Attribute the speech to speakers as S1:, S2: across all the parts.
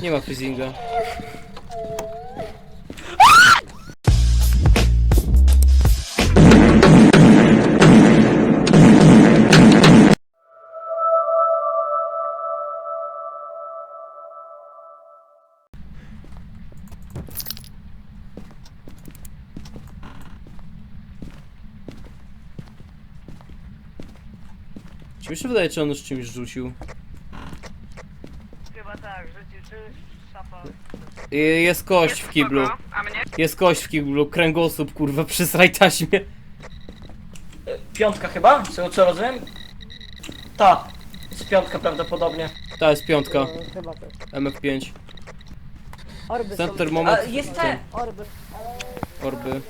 S1: Nie ma freezinga. Czy mi się wydaje, czy on już czymś rzucił?
S2: Tak, czy szafa.
S1: Y, Jest kość w kiblu.
S2: Spoko, A mnie?
S1: Jest kość w kiblu, kręgosłup, kurwa, przysraj taśmie.
S3: Piątka chyba, z tego co rozumiem? Ta, jest piątka prawdopodobnie.
S1: Ta jest piątka,
S4: No, chyba tak.
S1: MF5.
S4: Orby
S1: Ten
S4: są...
S1: termometr,
S3: A jest te!
S4: Orby.
S1: orby.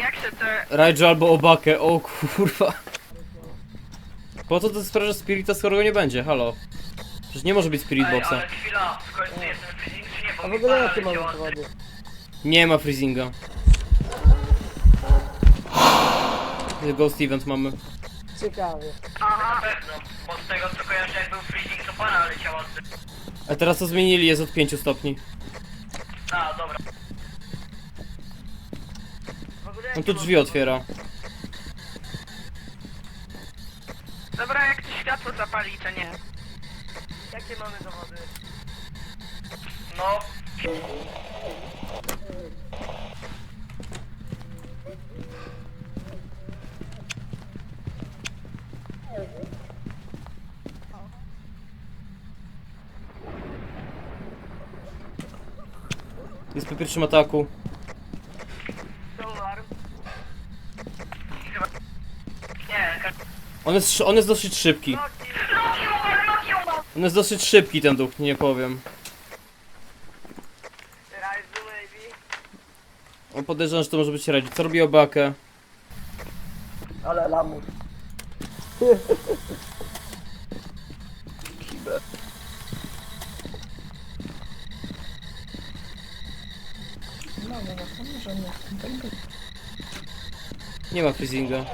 S2: Jak się te...
S1: Albo obakę, o kurwa. Po co to sprawdzasz Spirita, skoro go nie będzie, halo? Przecież nie może być Spirit Boxa.
S2: chwila, w końcu jestem freezing czy nie, bo
S4: A w ogóle jakie mamy powody?
S1: Nie ma freezinga. Ghost Event mamy.
S4: Ciekawie.
S2: Aha. Na pewno, bo z tego co kojarzę jak był freezing to para leciała z...
S1: A teraz to zmienili, jest od 5 stopni.
S2: A, dobra.
S1: On tu drzwi otwiera.
S2: Dobra, jak to światło zapali, to nie. Jakie mamy dowody? No...
S1: Jest po pierwszym ataku.
S2: Solar. Chyba... Nie, ka-
S1: On jest, szy- on jest dosyć szybki. On jest dosyć szybki ten duch, nie powiem. On podejrzewam, że to może być Rajdżu. Co robi obakę?
S3: Ale lamus.
S1: Nie ma freezinga.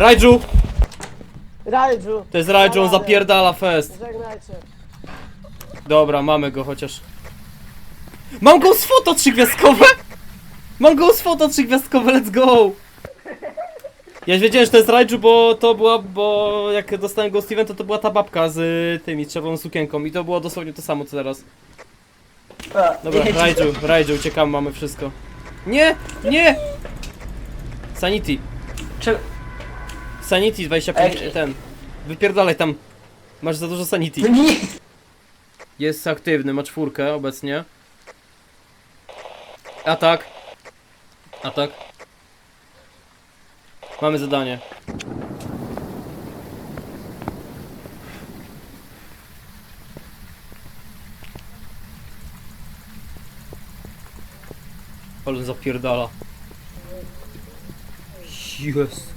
S1: Rajdżu!
S4: Rajdżu!
S1: To jest Rajdżu, on zapierdala fest.
S4: Żegnajcie.
S1: Dobra, mamy go chociaż. Mam go z foto trzygwiazdkowe! Mam go z foto trzygwiazdkowe, let's go! Ja wiedziałem, że to jest Rajdżu, bo to była, bo jak dostałem go Steven, to to była ta babka z y, tymi, z czerwoną sukienką i to było dosłownie to samo co teraz. Dobra. Rajdżu, Rajdżu, uciekamy, mamy wszystko. Nie! Nie! Sanity,
S3: Czy...
S1: Sanity 25,
S3: Ej.
S1: ten. Wypierdalaj tam. Masz za dużo Sanity.
S3: Nie!
S1: Jest aktywny, ma czwórkę obecnie. Atak. Atak. Mamy zadanie. Ale zapierdala. Jest.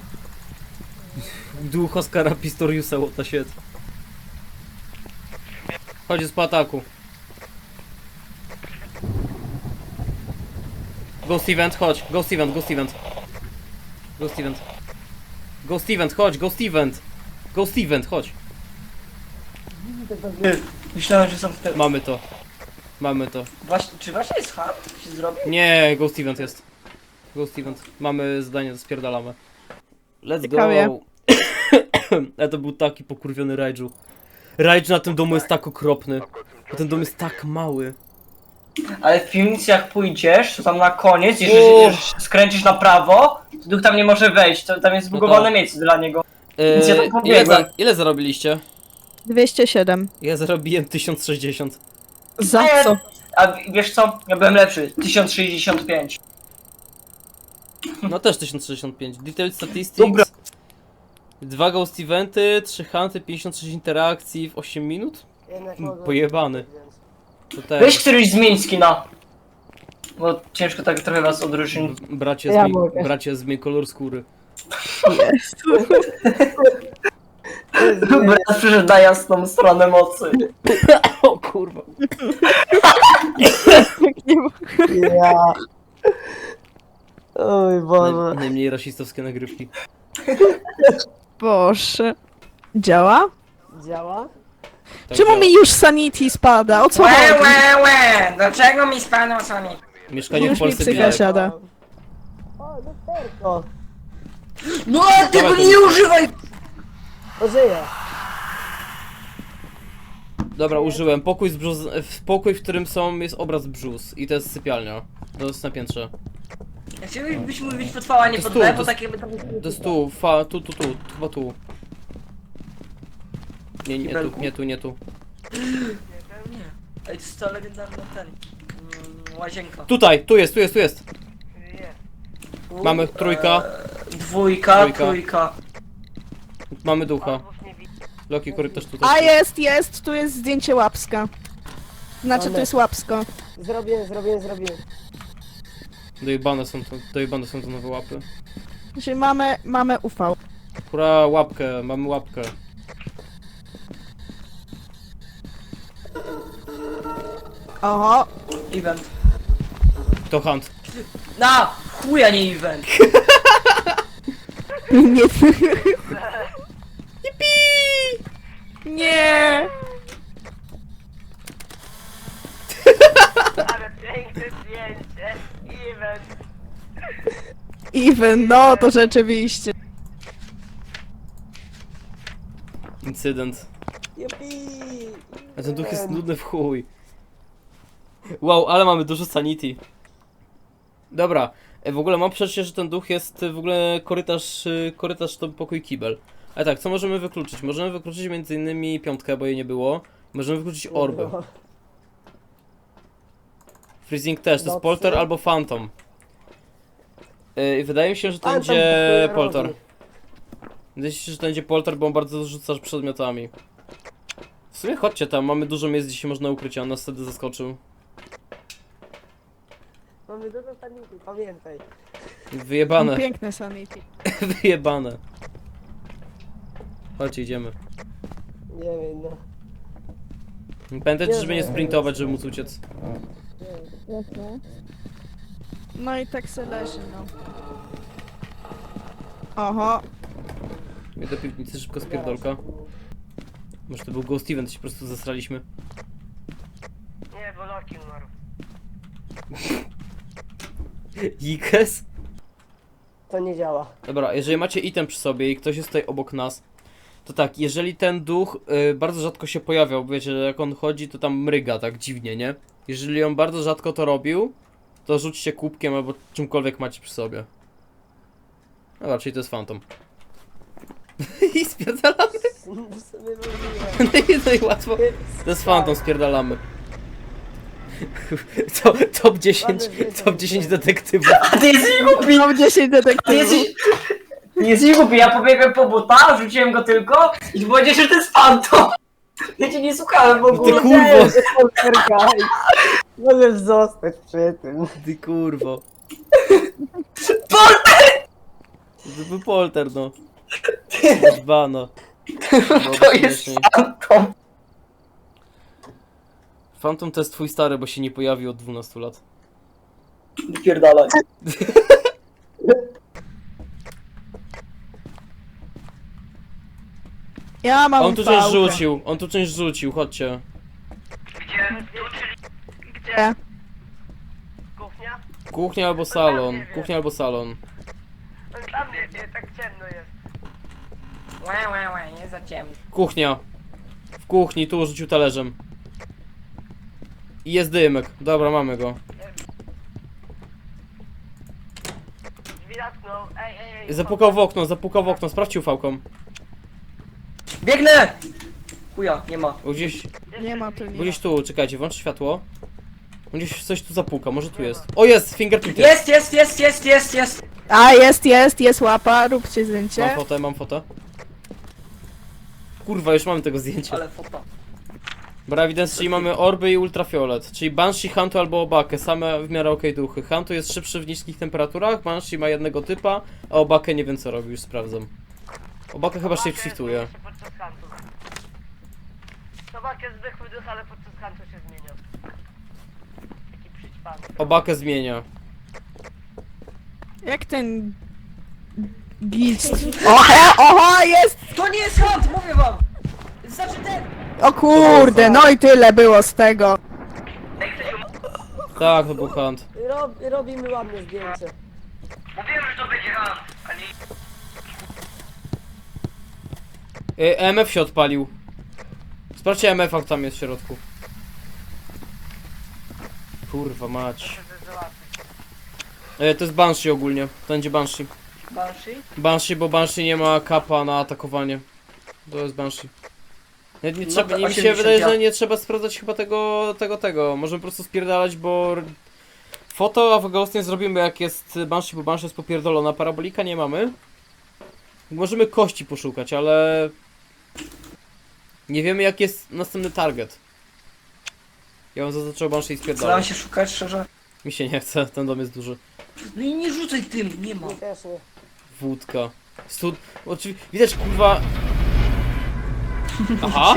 S1: Duch Oskara Pistoriusa, what the shit. Chodź jest po ataku. Ghost Event, chodź. Ghost Event, Ghost Event. Ghost Event. Ghost Event, chodź, Ghost Event. Ghost Event, chodź.
S3: Myślałem, że są te...
S1: Mamy to. Mamy to.
S3: Właśnie, czy właśnie jest hard? Się zrobi?
S1: Nie, Ghost Event jest. Ghost Event. Mamy zadanie, spierdalamy. Let's
S5: Ciekawie.
S1: go. Ale to był taki pokurwiony Raiju. Raiju na tym domu jest tak okropny. Bo ten dom jest tak mały.
S3: Ale w piwnicy jak pójdziesz, to tam na koniec, jeżeli jeżeli skręcisz na prawo, to duch tam nie może wejść, to tam jest zbugowane
S1: tak.
S3: miejsce dla niego. Więc ja tam
S1: ile,
S3: pobiegłem.
S1: za, ile zarobiliście?
S5: 207.
S1: Ja zarobiłem 1060.
S5: Za co?
S3: A w- wiesz co? Ja byłem lepszy. 1065.
S1: No też 1065. Detailed Statistics.
S3: Dobra.
S1: Dwa Ghost Eventy, 3 hunty, 56 interakcji w 8 minut?
S4: Jednak mogą...
S1: Pojebany. To
S3: Weź któryś zmień skina. Bo ciężko tak trochę was odróżnić.
S1: Bracie,
S4: Ja
S1: zmień,
S4: mogę.
S1: bracie zmień kolor skóry.
S3: Brat przyszedł na jasną stronę mocy.
S1: O kurwa.
S5: Nie ma-
S4: Ja... Oj
S1: Naj,
S4: Boże.
S1: najmniej rasistowskie nagrywki.
S5: Boże. Działa?
S4: Działa?
S1: Tak
S5: Czemu
S1: działa.
S5: mi już sanity spada? O co
S3: Łe,
S5: chodzi?
S3: łe, łe! Dlaczego mi spadł Sonic?
S1: Mieszkanie
S5: Już
S1: w
S5: mi
S1: Polsce
S5: psycha siada.
S4: O, lusterko.
S3: No, ty
S1: Dawaj,
S3: go
S1: to-
S3: nie używaj!
S4: Ożyję.
S1: Dobra, użyłem. Pokój z brzus... w Pokój, w którym są, jest obraz brzus. I to jest sypialnia. To jest na piętrze.
S3: Ja chciałbyś mówić potrwała, nie
S1: To
S3: pod B,
S1: stół,
S3: bo tak jakby tam...
S1: To jest tu, fa, tu, tu, tu, chyba tu. Nie, nie tu, nie tu, nie tu.
S3: Nie. Ej, to jest to legendarna ten... mm, Łazienka.
S1: Tutaj, tu jest, tu jest, tu jest. Mamy trójka.
S3: E, dwójka,
S1: Trójka.
S3: trójka.
S1: Mamy ducha. Loki korytarz tutaj.
S5: A jest, jest, tu jest zdjęcie łapska. Znaczy, tu jest łapsko.
S4: Zrobię, zrobię, zrobię.
S1: Dojebane są to, dojebane są to nowe łapy.
S5: Czyli mamy, mamy UV.
S1: Hurra, łapkę, mamy łapkę.
S5: Oho.
S3: Event.
S1: To hunt.
S3: Na! Chuja nie event!
S5: Nie. Nie.
S2: Ale piękne zdjęcie. Event.
S5: Even, no to rzeczywiście.
S1: Incydent. A ten duch jest nudny w chuj. Wow, ale mamy dużo sanity. Dobra, e, w ogóle mam przeczucie, że ten duch jest e, w ogóle korytarz, e, korytarz to pokój kibel. Ale tak, co możemy wykluczyć? Możemy wykluczyć między innymi piątkę, bo jej nie było. Możemy wykluczyć orby. Freezing też, to jest polter albo phantom. I wydaje mi się, że to
S4: Ale tam
S1: będzie
S4: robi.
S1: polter. Wydaje mi się, że to będzie polter, bo on bardzo rzucasz przedmiotami. W sumie chodźcie tam, mamy dużo miejsc, gdzie się można ukryć, a on nas wtedy zaskoczył.
S4: Mamy dużo sanity, pamiętaj.
S1: Wyjebane,
S5: Piękne sanity.
S1: wyjebane. Chodźcie, idziemy.
S4: Nie wiem, no.
S1: Pamiętajcie,
S4: Nie,
S1: żeby nie sprintować, żeby móc uciec.
S5: No i tak se leży, no. Oho.
S1: Mnie do piwnicy szybko spierdolka. Może to był Ghost Event, się po prostu zasraliśmy.
S2: Nie, bo Loki umarł.
S1: Jikes?
S4: To nie działa.
S1: Dobra, jeżeli macie item przy sobie i ktoś jest tutaj obok nas, to tak, jeżeli ten duch y, bardzo rzadko się pojawiał, wiecie, że jak on chodzi, to tam mryga tak dziwnie, nie? Jeżeli on bardzo rzadko to robił, to rzućcie kubkiem albo czymkolwiek macie przy sobie. Dobra, czyli to jest fantom. I spierdalamy. No i, no i łatwo. To jest fantom, spierdalamy. To, top 10, top 10 detektywów.
S3: A ty jesteś głupi!
S5: Mam 10
S3: Ty
S5: detektywów.
S3: jesteś... Ty jesteś głupi, ja pobiegłem po buta, rzuciłem go tylko i powiedziałeś, że to jest fantom! Ja cię nie słuchałem w
S1: Ty
S3: ogóle.
S1: kurwo,
S4: Możesz zostać przy tym.
S1: ty kurwo.
S3: Polter!
S1: To był polter, no. Dbano.
S3: To jest fantom!
S1: Phantom to jest twój stary, bo się nie pojawił od 12 lat.
S3: Wypierdalaj.
S5: Ja mam
S1: On tu część
S5: pałkę.
S1: rzucił, on tu część rzucił, chodźcie.
S2: Gdzie? Kuchnia?
S1: Kuchnia albo salon, kuchnia albo salon.
S2: No Tam nie, nie, tak ciemno jest.
S3: Łe, łe, łe, nie za ciemno.
S1: Kuchnia. W kuchni, tu rzucił talerzem. I jest dymek. Dobra, mamy go.
S2: Drzwi zamknął. Ej, ej, ej.
S1: Zapukał w okno, zapukał w okno, sprawdź ufałką.
S3: Biegnę! Chuja, nie ma.
S1: Gdzieś,
S5: Nie ma tu
S1: gdzieś tu, czekajcie, włącz światło. Gdzieś coś tu zapuka, może tu jest. O jest, fingerprint jest.
S3: Jest, jest, jest, jest, jest, jest!
S5: A, jest, jest, jest łapa, róbcie
S1: Mam
S5: zdjęcie.
S1: fotę, mam fotę. Kurwa, już mamy tego zdjęcia.
S3: Ale fopa.
S1: Evidence, czyli mamy orby i ultrafiolet. Czyli Banshee, Huntu albo Obakę, same w miarę okej duchy. Huntu jest szybszy w niskich temperaturach, Banshee ma jednego typa, a Obakę nie wiem co robi, już sprawdzam. Obakę chyba
S2: się podczas huntu. Sobak jest zwykły duch, ale podczas huntu się zmienia.
S1: Obakę zmienia.
S5: Jak ten... Gist. Oho, oho, jest!
S3: To nie jest hunt, mówię wam! Znaczy ten!
S5: O kurde, no i tyle było z tego.
S1: Tak, to był hunt.
S4: Rob, robimy ładne zdjęcie.
S2: Mówiłem, że to będzie hunt, a nie...
S1: Y, MF się odpalił. Sprawdźcie MF, jak tam jest w środku. Kurwa mać. E, to jest Banshee ogólnie. To będzie Banshee.
S3: Banshee?
S1: Banshee, bo Banshee nie ma kapa na atakowanie. To jest Banshee. Nie, nie
S3: No
S1: trzeba,
S3: to
S1: nie, mi się
S3: 80
S1: wydaje,
S3: ja.
S1: że nie trzeba sprawdzać chyba tego, tego, tego. Możemy po prostu spierdalać, bo... Foto w Ghost nie zrobimy jak jest Banshee, bo Banshee jest popierdolona. Parabolika nie mamy. Możemy kości poszukać, ale... Nie wiemy jak jest następny target. Ja bym zaznaczył Banshee i
S3: Staram
S1: spierdalać.
S3: się szukać szczerze.
S1: Mi się nie chce, ten dom jest duży.
S3: No i nie rzucaj tym, nie ma.
S1: Wódka. Stud... Oczywiście... Widać kurwa... Aha!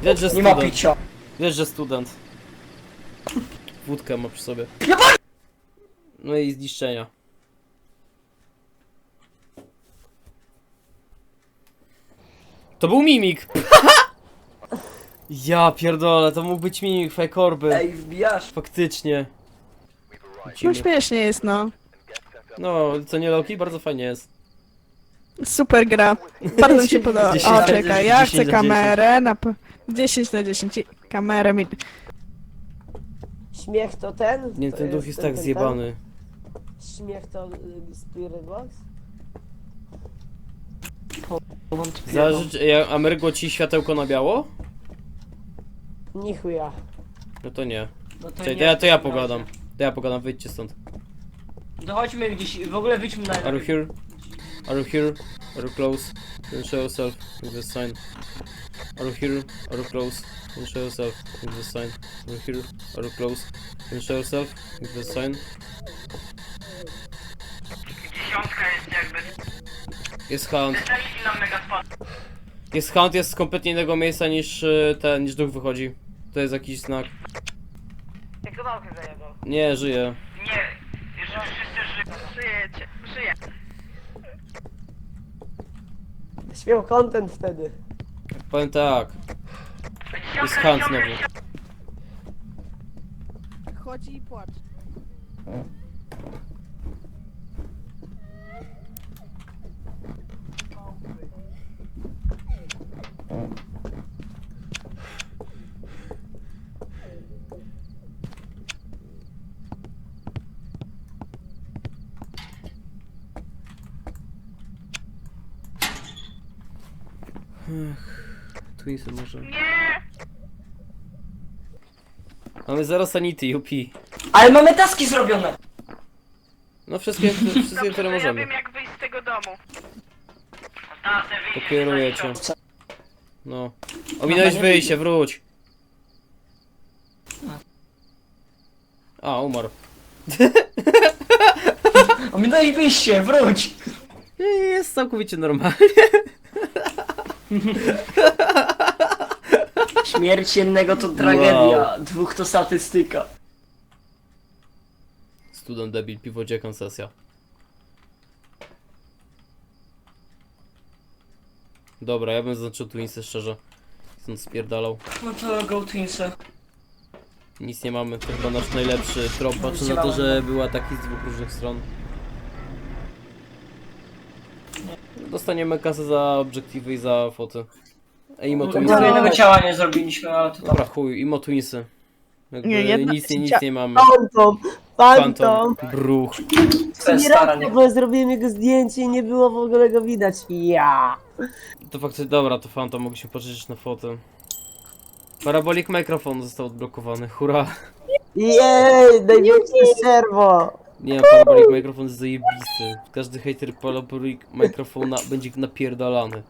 S1: Widać, że
S3: Nie ma
S1: student.
S3: picia.
S1: Widać, że student. Wódkę ma przy sobie. No i zniszczenia. To był mimik! ja pierdolę, to mógł być mimik, fake orby.
S3: Ej, wbijasz.
S1: Faktycznie.
S5: No śmiesznie jest, no.
S1: No, co nie Loki? Bardzo fajnie jest.
S5: Super gra. Bardzo mi się podoba.
S1: 10
S5: O, czekaj, ja
S1: 10
S5: chcę
S1: na 10.
S5: kamerę na... p- 10 na 10. Kamerę mi...
S4: Śmiech to ten?
S1: Nie,
S4: To
S1: ten duch jest tak
S4: ten,
S1: zjebany.
S4: Śmiech to y, Spirit Box?
S1: Ja- a mrygło ci światełko na biało?
S4: Ni chuja.
S1: No to nie.
S3: No to
S1: Czekaj,
S3: nie,
S1: to ja, to ja pogadam. To ja pogadam, wyjdźcie stąd.
S3: Dochodźmy gdzieś, w ogóle wyjdźmy na...
S1: Are you here? Are you here? Are you close? Then show yourself with the sign. Are you here? Are you close? Then show yourself with the sign. Are you here? Are you close? Then show yourself with the sign.
S2: Dziesiątka jest jakby...
S1: Jest hunt.
S2: Nam mega spot.
S1: Jest hunt, jest z kompletnie innego miejsca niż y, ten, niż duch wychodzi. To jest jakiś znak.
S2: Jak to małkę zajebał?
S1: Nie, żyje.
S2: Nie, że wszyscy ży... żyjecie, żyje.
S4: Śmiał content wtedy.
S1: Powiem tak. Jest hunt znowu.
S5: Chodzi i płacze.
S1: Twinsy może.
S2: Nie!
S1: Mamy zero sanity, UP.
S3: Ale mamy taski zrobione!
S1: No wszystkie, wszystkie
S2: Dobrze,
S1: które
S2: to ja
S1: możemy.
S2: wiem jak wyjść z tego domu. A, te wyjście
S1: Pokieruję
S2: za
S1: cię. No. Ominąłeś wyjście, wróć. A, umarł.
S3: Ominąłeś wyjście, wróć!
S1: Nie, Jest całkowicie normalnie.
S3: Śmierć jednego to tragedia, dwóch to statystyka.
S1: Student debil, piwodzie koncesja. Dobra, ja bym zaznaczył Twinsy szczerze. Stąd spierdalał.
S3: No to go Twinsy.
S1: Nic nie mamy, to chyba nasz najlepszy trop, patrzę na to, że był ataki z dwóch różnych stron. Dostaniemy kasę za obiektywy i za foty. Ej, imo Twinsy.
S3: No, jednego ciała nie zrobiliśmy, ale to.
S1: Dobra, chuj, imo Twinsy. Jakby
S5: Nie, jedna-
S1: nic, nie, nic nie mamy.
S4: Phantom!
S1: Phantom,
S4: Phantom!
S1: bruch.
S3: To jest
S4: Nie
S3: stara,
S4: raz
S3: nie?
S4: bo zrobiłem jego zdjęcie i nie było w ogóle go widać. Ja.
S1: To faktycznie, dobra, to Phantom, mogliśmy pożyczyć na fotę. Parabolic mikrofon został odblokowany, hurra.
S4: Jej, największe serwo!
S1: Nie, parabolic mikrofon jest zajebisty. Każdy hater parabolic mikrofona będzie napierdalany.